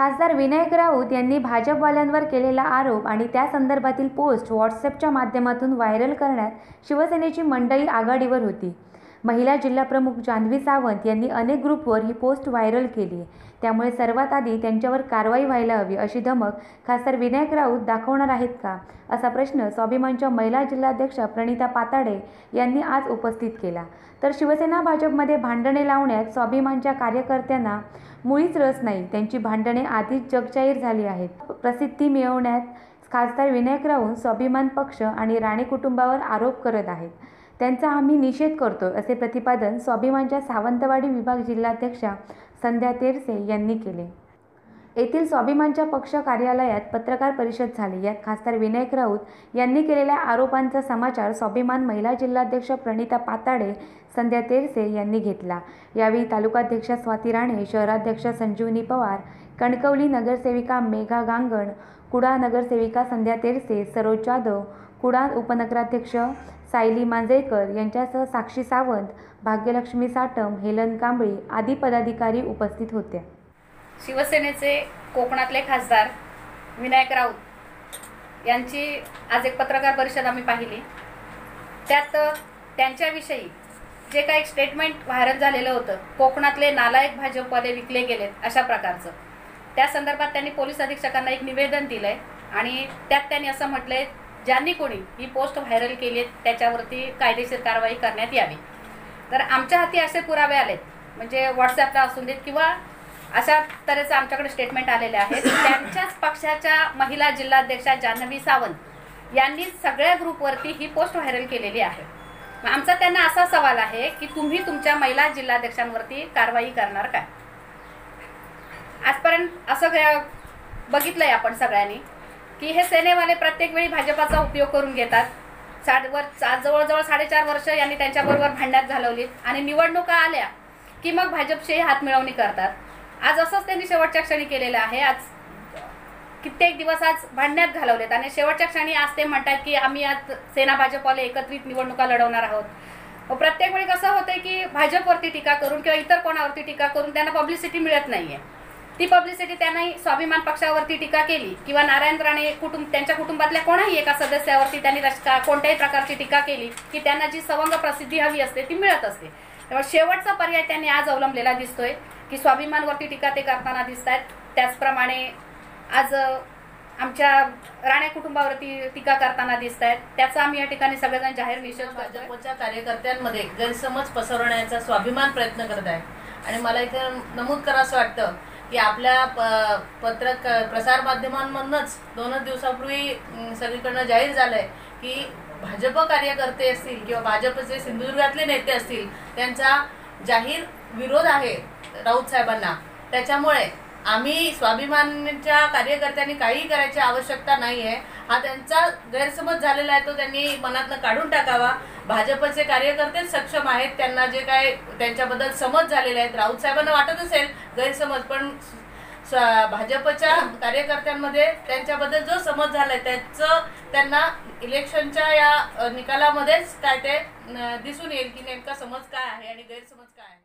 खासदार विनायक राऊत यांनी भाजपवाल्यांवर केलेला आरोप आणि त्या संदर्भातील पोस्ट व्हॉट्सअपच्या माध्यमातून व्हायरल करण्यात शिवसेनेची मंडळी आघाडीवर होती. महिला जिल्हाप्रमुख जान्हवी सावंत यांनी अनेक ग्रुपवर ही पोस्ट व्हायरल केली. आहे त्यामुळे सर्वात आधी त्यांच्यावर कारवाई व्हायला हवी अशी धमक खासदार विनायक राऊत दाखवणार आहेत का? असा प्रश्न स्वाभिमानच्या महिला जिल्हाध्यक्षा प्रणिता पाताडे यांनी आज उपस्थित केला. तर शिवसेना भाजपमध्ये भांडणे लावण्यात स्वाभिमानच्या कार्यकर्त्यांना मुळीच रस नाही. त्यांची भांडणे आधीच जगजाहीर झाली आहेत. प्रसिद्धी मिळवण्यात खासदार विनायक राऊत स्वाभिमान पक्ष आणि राणे कुटुंबावर आरोप करत आहेत. त्यांचा आम्ही निषेध करतो असे प्रतिपादन स्वाभिमानच्या सावंतवाडी विभाग जिल्हाध्यक्षा संध्या तेरसे यांनी केले. येथील स्वाभिमानच्या पक्ष कार्यालयात पत्रकार परिषद झाली. यात खासदार विनायक राऊत यांनी केलेल्या आरोपांचा समाचार स्वाभिमान महिला जिल्हाध्यक्ष प्रणिता पाताडे संध्या तेरसे यांनी घेतला. यावेळी तालुकाध्यक्षा स्वाती राणे शहराध्यक्ष संजीवनी पवार कणकवली नगरसेविका मेघा गांगण कुडा नगरसेविका संध्या तेरसे सरोज जाधव कुडा उपनगराध्यक्ष सायली मांजरेकर यांच्यासह साक्षी सावंत भाग्यलक्ष्मी साटम हेलन कांबळी आदी पदाधिकारी उपस्थित होत्या शिवसेनेचे कोकणातले खासदार विनायक राऊत यांची आज एक पत्रकार परिषद आम्ही पाहिली. त्यात त्यांच्याविषयी जे काही स्टेटमेंट व्हायरल झालेलं होतं कोकणातले नालायक भाजपवाले विकले गेलेत अशा प्रकारचं. त्या संदर्भात त्यांनी पोलीस अधीक्षकांना एक निवेदन दिलंय आणि त्यात त्यांनी असं म्हटलंय ज्यांनी कोणी ही पोस्ट व्हायरल केली त्याच्यावरती कायदेशीर कारवाई करण्यात यावी. तर आमच्या हाती असे पुरावे आलेत. म्हणजे व्हॉट्सॲपला असून देत किंवा अशा तऱ्हेचं आमच्याकडे स्टेटमेंट आलेले आहेत. त्यांच्याच पक्षाच्या महिला जिल्हाध्यक्षा जान्हवी सावंत यांनी सगळ्या ग्रुपवरती ही पोस्ट व्हायरल केलेली आहे. आमचा त्यांना असा सवाल आहे की तुम्ही तुमच्या महिला जिल्हाध्यक्षांवरती कारवाई करणार काय? आजपर्यंत असं बघितलंय आपण सगळ्यांनी की हे सेनेवाले प्रत्येक वेळी भाजपाचा उपयोग करून घेतात. साठ वर जवळजवळ साडेचार वर्ष यांनी त्यांच्याबरोबर भांड्यात घालवलीत आणि निवडणुका आल्या की मग भाजपशी हातमिळवणी करतात. आज असंच त्यांनी शेवटच्या क्षणी केलेलं आहे. आज कित्येक दिवस आज भांडण्यात घालवलेत. आणि शेवटच्या क्षणी आज ते म्हणतात की आम्ही आज सेना भाजपवाले एकत्रित निवडणुका लढवणार आहोत. प्रत्येक वेळी कसं होतंय की भाजपवरती टीका करून किंवा इतर कोणावरती टीका करून त्यांना पब्लिसिटी मिळत नाहीये. ती पब्लिसिटी त्यांनी स्वाभिमान पक्षावरती टीका केली किंवा नारायण राणे कुटुंब त्यांच्या कुटुंबातल्या कोणाही एका सदस्यावरती त्यांनी कोणत्याही प्रकारची टीका केली की त्यांना जी सवंग प्रसिद्धी हवी असते ती मिळत असते. तेव्हा शेवटचा पर्याय त्यांनी आज अवलंबलेला दिसतोय की स्वाभिमानवरती टीका ते करताना दिसत आहेत त्याचप्रमाणे आज आमच्या राणे कुटुंबावरती टीका करताना दिसत आहेत त्याचा आम्ही या ठिकाणी सगळेजण जाहीर निषेध भाजपच्या कार्यकर्त्यांमध्ये गैरसमज पसरवण्याचा स्वाभिमान प्रयत्न करत आहे. आणि मला इथे नमूद करावं वाटतं की आपल्या पत्रक प्रसार माध्यमांमधूनच दोनच दिवसापूर्वी सगळीकडनं जाहीर झालंय की भाजप कार्यकर्ते असतील किंवा भाजपचे सिंधुदुर्गातले नेते असतील त्यांचा जाहीर विरोध आहे राऊत साहेबांना. त्याच्यामुळे आम्ही स्वाभिमानच्या कार्यकर्त्यांनी काही करायची आवश्यकता नाही आहे हा त्यांचा गैरसमज झालेला आहे तो त्यांनी मनातनं काढून टाकावा. भाजपचे कार्यकर्तेच सक्षम आहेत त्यांना जे काय त्यांच्याबद्दल समज झालेले आहेत राऊत साहेबांना वाटत असेल गैरसमज पण भाजपच्या कार्यकर्त्यांमध्ये त्यांच्याबद्दल जो समज झालाय त्याचं त्यांना इलेक्शनच्या या निकालामध्येच काय ते दिसून येईल की नेमका समज काय आहे आणि गैरसमज काय आहे.